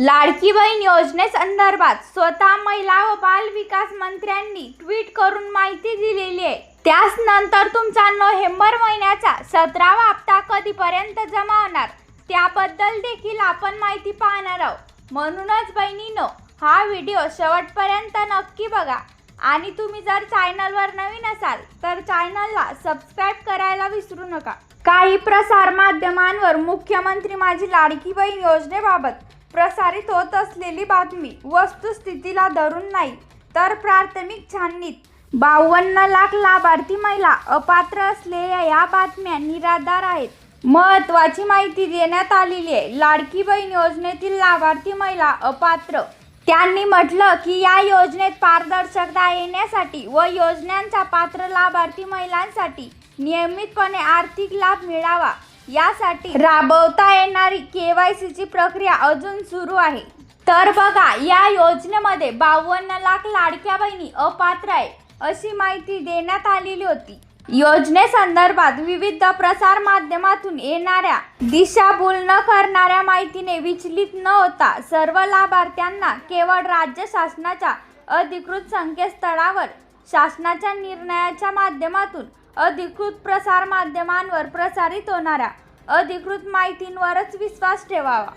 लाडकी बहीण योजनेसंदर्भात स्वतः महिला व बाल विकास मंत्र्यांनी ट्विट करून माहिती दिलेली आहे. त्याच नंतर तुमचा नोव्हेंबर महिन्याचा सतरावा हप्ता कधीपर्यंत जमा होणार? त्याबद्दल देखील आपण माहिती पाहणार आहोत. म्हणूनच बहिणीनो हा व्हिडिओ शेवटपर्यंत नक्की बघा. आणि तुम्ही जर चॅनलवर नवीन असाल तर चॅनलला सबस्क्राईब करायला विसरू नका. काही प्रसार माध्यमांवर मुख्यमंत्री माझी लाडकी बहीण योजनेबाबत प्रसारित होत असलेली बातमी वस्तुस्थितीला धरून नाही तर प्राथमिक छाननीत. बावन्न लाख लाभार्थी महिला अपात्र असलेल्या या बातम्या निराधार आहेत. महत्वाची माहिती देण्यात आलेली आहे. लाडकी बहीण योजनेतील लाभार्थी महिला अपात्र. त्यांनी म्हटलं की या योजनेत पारदर्शकता येण्यासाठी व योजनांचा पात्र लाभार्थी महिलांसाठी नियमितपणे आर्थिक लाभ मिळावा. यासाठी राबवता येणारी केवायसीची प्रक्रिया अजून सुरू आहे. तर बघा या योजनेमध्ये बावन्न लाख लाडक्या बहिणी अपात्र आहे अशी माहिती देण्यात आलेली होती. योजनेसंदर्भात विविध प्रसार माध्यमातून येणाऱ्या दिशाभूल न करणाऱ्या माहितीने विचलित न होता सर्व लाभार्थ्यांना केवळ राज्य शासनाच्या अधिकृत संकेतस्थळावर शासनाच्या निर्णयाच्या माध्यमातून अधिकृत प्रसार माध्यमांवर प्रसारित होणाऱ्या अधिकृत माहितींवरच विश्वास ठेवावा.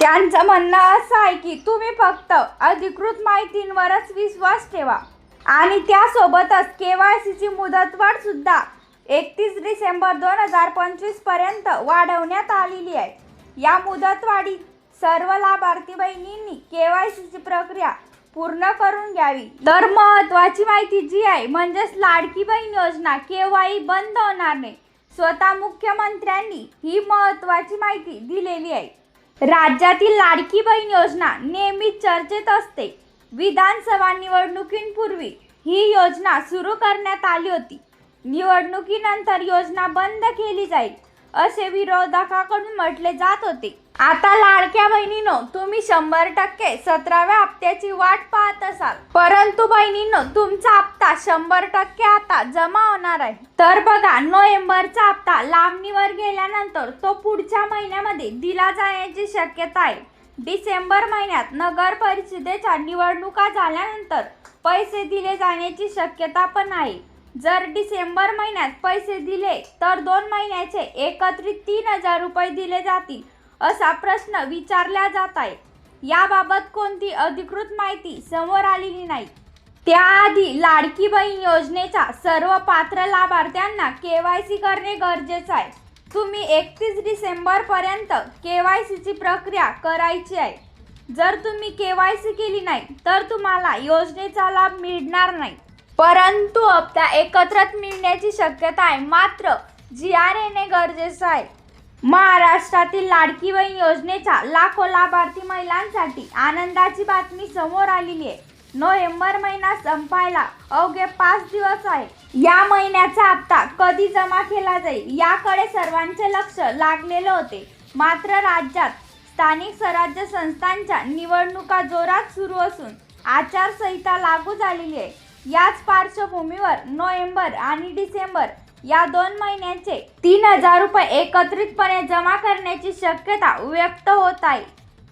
त्यांचं म्हणणं असं आहे की तुम्ही फक्त अधिकृत माहितींवरच विश्वास ठेवा. आणि त्यासोबतच के वाय सीची मुदतवाढ सुद्धा एकतीस डिसेंबर दोन हजार पंचवीसपर्यंत वाढवण्यात आलेली आहे. या मुदतवाढीत सर्व लाभार्थी बहिणींनी के वाय सीची प्रक्रिया पूर्ण करून घ्यावी. तर महत्वाची माहिती जी आहे म्हणजेच लाडकी बहीण योजना केव्हाही बंद होणार नाही. स्वतः मुख्यमंत्र्यांनी ही महत्वाची माहिती दिलेली आहे. राज्यातील लाडकी बहीण योजना नेहमीच चर्चेत असते. विधानसभा निवडणुकींपूर्वी ही योजना सुरू करण्यात आली होती. निवडणुकीनंतर योजना बंद केली जाईल. असे विरोधकाकडून म्हटले जात होते. आता लाडक्या बहिणीनो तुम्ही शंभर टक्के सतराव्या हप्त्याची वाट पाहत असाल. परंतु बहिणीनो तुमचा हप्ता शंभर टक्के आता जमा होणार आहे. तर बघा नोव्हेंबरचा हप्ता लांबणीवर गेल्यानंतर तो पुढच्या महिन्यामध्ये दिला जाण्याची शक्यता आहे. डिसेंबर महिन्यात नगर परिषदेच्या निवडणुका झाल्यानंतर पैसे दिले जाण्याची शक्यता पण आहे. जर डिसेंबर महिन्यात पैसे दिले तर दोन महिन्याचे एकत्रित तीन हजार रुपये दिले जातील असा प्रश्न विचारला जात आहे. याबाबत कोणती अधिकृत माहिती समोर आलेली नाही. त्याआधी लाडकी बहीण योजनेच्या सर्व पात्र लाभार्थ्यांना के वाय सी करणे गरजेचं आहे. तुम्ही एकतीस डिसेंबरपर्यंत के वाय सीची प्रक्रिया करायची आहे. जर तुम्ही के वाय सी केली नाही तर तुम्हाला योजनेचा लाभ मिळणार नाही. परंतु हप्ता एकत्रच मिळण्याची शक्यता आहे. मात्र जी आर येणे गरजेचं आहे. महाराष्ट्रातील लाडकी बहीण योजनेच्या लाखो लाभार्थी महिलांसाठी आनंदाची बातमी समोर आलेली आहे. नोव्हेंबर महिना संपायला अवघे पाच दिवस आहे. या महिन्याचा हप्ता कधी जमा केला जाईल याकडे सर्वांचे लक्ष लागलेले होते. मात्र राज्यात स्थानिक स्वराज्य संस्थांच्या निवडणुका जोरात सुरू असून आचारसंहिता लागू झालेली आहे. याच पार्श्वभूमीवर नोव्हेंबर आणि डिसेंबर या दोन महिन्यांचे तीन हजार रुपये एकत्रितपणे जमा करण्याची शक्यता व्यक्त होत आहे.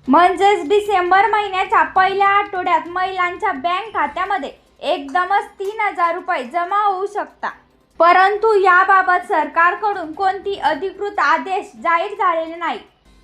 म्हणजेच डिसेंबर महिन्याच्या पहिल्या आठवड्यात महिलांच्या बँक खात्यामध्ये एकदमच तीन हजार रुपये जमा होऊ शकता परंतु याबाबत सरकारकडून कोणती अधिकृत आदेश जाहीर झालेले नाही.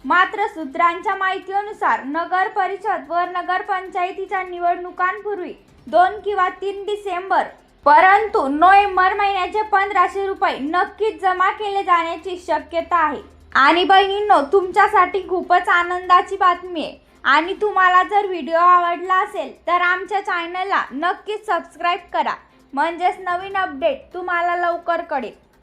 मात्र सूत्रांच्या माहितीनुसार नगर परिषद व नगरपंचायतीच्या निवडणुकांपूर्वी दोन किंवा तीन डिसेंबर परंतु नोव्हेंबर महिन्याचे पंधराशे रुपये नक्कीच जमा केले जाण्याची शक्यता आहे. आणि बहिणींनो तुमच्यासाठी खूपच आनंदाची बातमी आहे. आणि तुम्हाला जर व्हिडिओ आवडला असेल तर आमच्या चॅनलला नक्कीच सबस्क्राईब करा. म्हणजेच नवीन अपडेट तुम्हाला लवकर कळेल